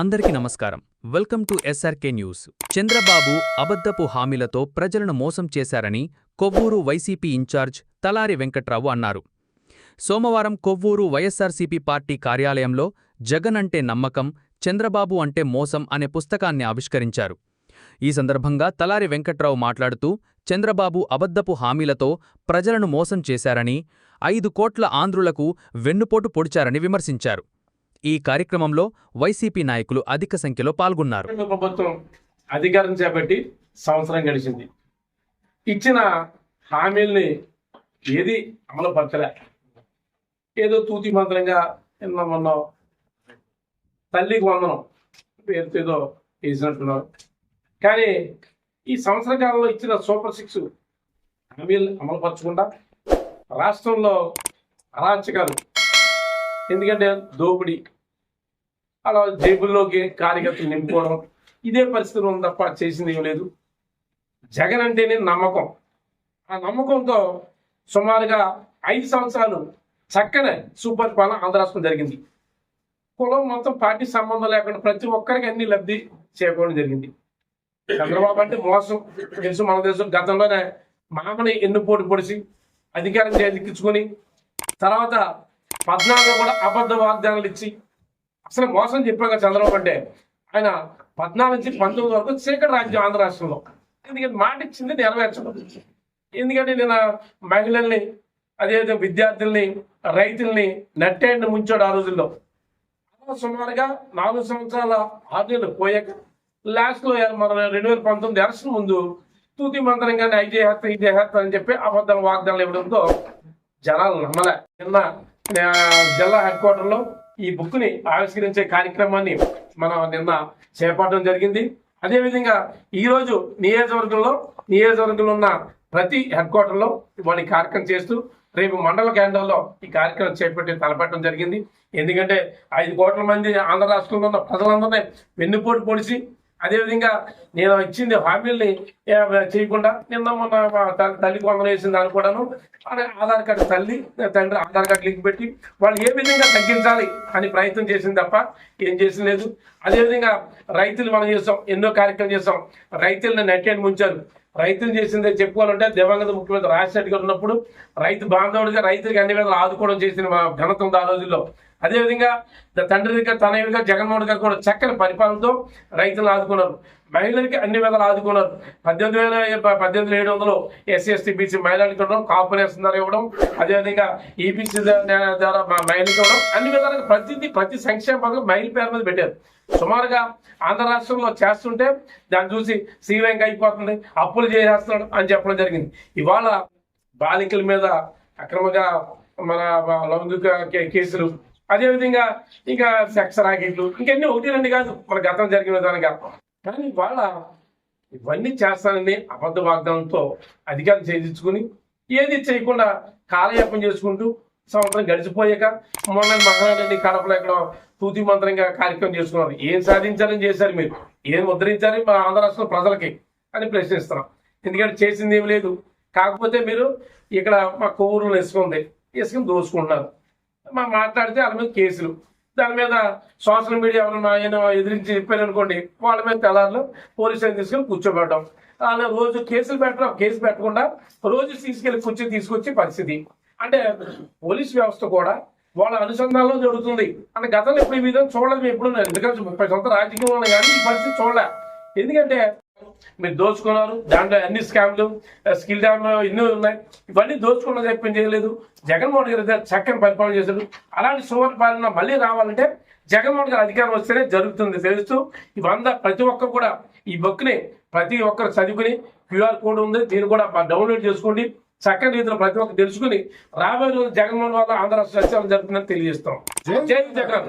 అందరికీ నమస్కారం. Welcome to SRK news. Chandrababu అబద్ధపు హామీలతో ప్రజలను మోసం చేశారని కొవ్వూరు వైసీపీ ఇన్ఛార్జ్ తలారి వెంకట్రావు అన్నారు. సోమవారం కొవ్వూరు వైఎస్సార్సీపీ పార్టీ కార్యాలయంలో జగన్ అంటే నమ్మకం చంద్రబాబు అంటే మోసం అనే పుస్తకాన్ని ఆవిష్కరించారు. ఈ సందర్భంగా తలారి వెంకట్రావు మాట్లాడుతూ చంద్రబాబు అబద్ధపు హామీలతో ప్రజలను మోసం చేశారని ఐదు కోట్ల ఆంధ్రులకు వెన్నుపోటు పొడిచారని విమర్శించారు. ఈ కార్యక్రమంలో వైసీపీ నాయకులు అధిక సంఖ్యలో పాల్గొన్నారు. ప్రభుత్వం అధికారం చేపట్టి సంవత్సరం గడిచింది. ఇచ్చిన హామీల్ని ఏది అమలు పరచలే. ఏదో తూతి మంత్రంగా నిన్న మొన్న తల్లికి వందనం పేరుతో ఏదో వేసినట్టున్నారు. కానీ ఈ సంవత్సర కాలంలో ఇచ్చిన సూపర్ సిక్స్ హామీలు అమలు పరచకుండా రాష్ట్రంలో అరాచకాలు ఎందుకంటే దోపిడీ. అలా జేబుల్లోకి కార్యకర్తలు నింపుకోవడం ఇదే పరిస్థితి ఉంది తప్ప చేసింది ఏం లేదు. జగన్ అంటేనే నమ్మకం. ఆ నమ్మకంతో సుమారుగా ఐదు సంవత్సరాలు చక్కని సూపర్ పాలన ఆంధ్ర రాష్ట్రం జరిగింది. కులం మొత్తం పార్టీ సంబంధం లేకుండా ప్రతి ఒక్కరికి అన్ని లబ్ధి చేకూరడం జరిగింది. చంద్రబాబు అంటే మోసం. తెలుసు మన తెలుసు. గతంలోనే మామని ఎన్ను పోటీ పొడిచి అధికారం చేజిక్కించుకొని తర్వాత పద్నాలుగులో కూడా అబద్ధ వాగ్దానాలు ఇచ్చి అసలు మోసం చెప్పాక చంద్రబాబు అంటే ఆయన పద్నాలుగు నుంచి పంతొమ్మిది వరకు చీకటి రాజ్యం ఆంధ్ర రాష్ట్రంలో. ఎందుకంటే మాట ఇచ్చింది నెరవేర్చడం. ఎందుకంటే నేను మహిళల్ని అదేవిధంగా విద్యార్థుల్ని రైతుల్ని నట్టేండి ముంచాడు ఆ రోజుల్లో. సుమారుగా నాలుగు సంవత్సరాల ఆరు నెలలు పోయాక లాస్ట్లో మన రెండు వేల పంతొమ్మిది ఎలక్షన్ ముందు తూతి మంత్రంగానే ఐదు చేస్తా ఇది చేస్తా అని చెప్పి అబద్ధాలు వాగ్దానాలు ఇవ్వడంతో జనాలు నమ్మలే. నిన్న జిల్లా హెడ్ క్వార్టర్లో ఈ బుక్ని ఆవిష్కరించే కార్యక్రమాన్ని మనం నిన్న చేపట్టడం జరిగింది. అదేవిధంగా ఈ రోజు నియోజకవర్గంలో నియోజకవర్గంలో ఉన్న ప్రతి హెడ్ క్వార్టర్లో వాళ్ళు కార్యక్రమం చేస్తూ రేపు మండల కేంద్రాల్లో ఈ కార్యక్రమం చేపట్టి తలపెట్టడం జరిగింది. ఎందుకంటే ఐదు కోట్ల మంది ఆంధ్ర రాష్ట్రంలో ఉన్న ప్రజలందరినీ వెన్నుపోటు పొడిచి అదేవిధంగా నేను ఇచ్చింది హామీల్ని చేయకుండా నిన్న మొన్న తల్లికి వందన తల్లి దాన్ని కూడాను ఆధార్ కార్డు తల్లి తండ్రి ఆధార్ కార్డు లింక్ పెట్టి వాళ్ళు ఏ విధంగా తగ్గించాలి అని ప్రయత్నం చేసింది తప్ప ఏం చేసిన లేదు. అదేవిధంగా రైతులు మనం చేసాం ఎన్నో కార్యక్రమం చేస్తాం. రైతులను నెట్టేని ముంచారు. రైతులు చేసిందే చెప్పుకోవాలంటే దివంగత ముఖ్యమంత్రి రాజశేఖర్ గారు ఉన్నప్పుడు రైతు బాంధవుడిగా రైతులకు అన్ని విధాలు ఆదుకోవడం చేసిన మా ఘనత ఉంది ఆ రోజుల్లో. అదేవిధంగా తండ్రిగా తండ్రి దగ్గర తనయుడిగా జగన్మోహన్ గారు కూడా చక్కని పరిపాలనతో రైతులను ఆదుకున్నారు. మహిళలకి అన్ని విధాలు ఆదుకున్నారు. పద్దెనిమిది వేల పద్దెనిమిది ఏడు వందలు ఎస్సీ ఎస్టీ బీసీ మహిళలకు ఇవ్వడం కార్పొరేషన్ ద్వారా ఇవ్వడం అదేవిధంగా ఈబీసీ ద్వారా మహిళలకు ఇవ్వడం అన్ని విధాలుగా ప్రతిదీ ప్రతి సంక్షేమ పథకం మహిళ పేరు మీద పెట్టారు. సుమారుగా ఆంధ్ర రాష్ట్రంలో చేస్తుంటే దాన్ని చూసి శ్రీలంక అయిపోతుంది అప్పులు చేసేస్తున్నాడు అని చెప్పడం జరిగింది. ఇవాళ బాలికల మీద అక్రమంగా మన లౌంగిక కేసులు అదేవిధంగా ఇంకా సెక్స్ రాకెట్లు ఇంకన్నీ ఒకటి రెండు కాదు మన గతం జరిగిన విధానంగా. కానీ వాళ్ళ ఇవన్నీ చేస్తానని అబద్ధ వాగ్దానంతో అధికారం చేయించుకుని ఏది చేయకుండా కాలయాపం చేసుకుంటూ సంవత్సరం గడిచిపోయాక మొన్న మహానాడు కడపలో ఇక్కడ తూతి మంత్రంగా కార్యక్రమం చేసుకున్నారు. ఏం సాధించాలని చేశారు మీరు? ఏం ముద్రించారు మన ఆంధ్ర రాష్ట్ర ప్రజలకి? అని ప్రశ్నిస్తున్నాం. ఎందుకంటే చేసింది ఏమి లేదు. కాకపోతే మీరు ఇక్కడ మా కొవ్వూరులో ఇసుక ఉంది. ఇసుకను దోసుకుంటున్నారు మాట్లాడితే వాళ్ళ మీద కేసులు. దాని మీద సోషల్ మీడియా ఎవరైనా ఆయన ఎదిరించి చెప్పారనుకోండి వాళ్ళ మీద తెల్లారులు పోలీసులు తీసుకెళ్ళి కూర్చోబెట్టడం. అలా రోజు కేసులు పెట్టడం కేసు పెట్టకుండా రోజు తీసుకెళ్ళి కూర్చొని తీసుకొచ్చే పరిస్థితి. అంటే పోలీస్ వ్యవస్థ కూడా వాళ్ళ అనుసంధానంలో జరుగుతుంది. అంటే గతంలో ఎప్పుడు ఈ విధంగా చూడలేదు ఎప్పుడు ఎందుకంటే ముప్పై సంవత్సరాల రాజకీయంలో కానీ ఈ పరిస్థితి చూడలే. ఎందుకంటే మీరు దోచుకున్నారు దాంట్లో అన్ని స్కామ్లు స్కిల్ డ్యామ్ ఎన్నో ఉన్నాయి. ఇవన్నీ దోచుకున్న చెప్పని చేయలేదు. జగన్మోహన్ గారు చక్కని పరిపాలన చేశాడు. అలాంటి సువర్ణ పాలన మళ్ళీ రావాలంటే జగన్మోహన్ గారు అధికారం వస్తేనే జరుగుతుంది తెలుస్తూ ఇవంతా ప్రతి ఒక్కరు కూడా ఈ బుక్ని ప్రతి ఒక్కరు చదువుకుని క్యూఆర్ కోడ్ ఉంది. దీన్ని కూడా డౌన్లోడ్ చేసుకోండి. చక్కని రీతిలో ప్రతి ఒక్కరు తెలుసుకుని రాబోయే రోజు జగన్మోహన్ వల్ల ఆంధ్ర రాష్ట్ర జరుగుతుందని తెలియజేస్తాం. జై జగన్.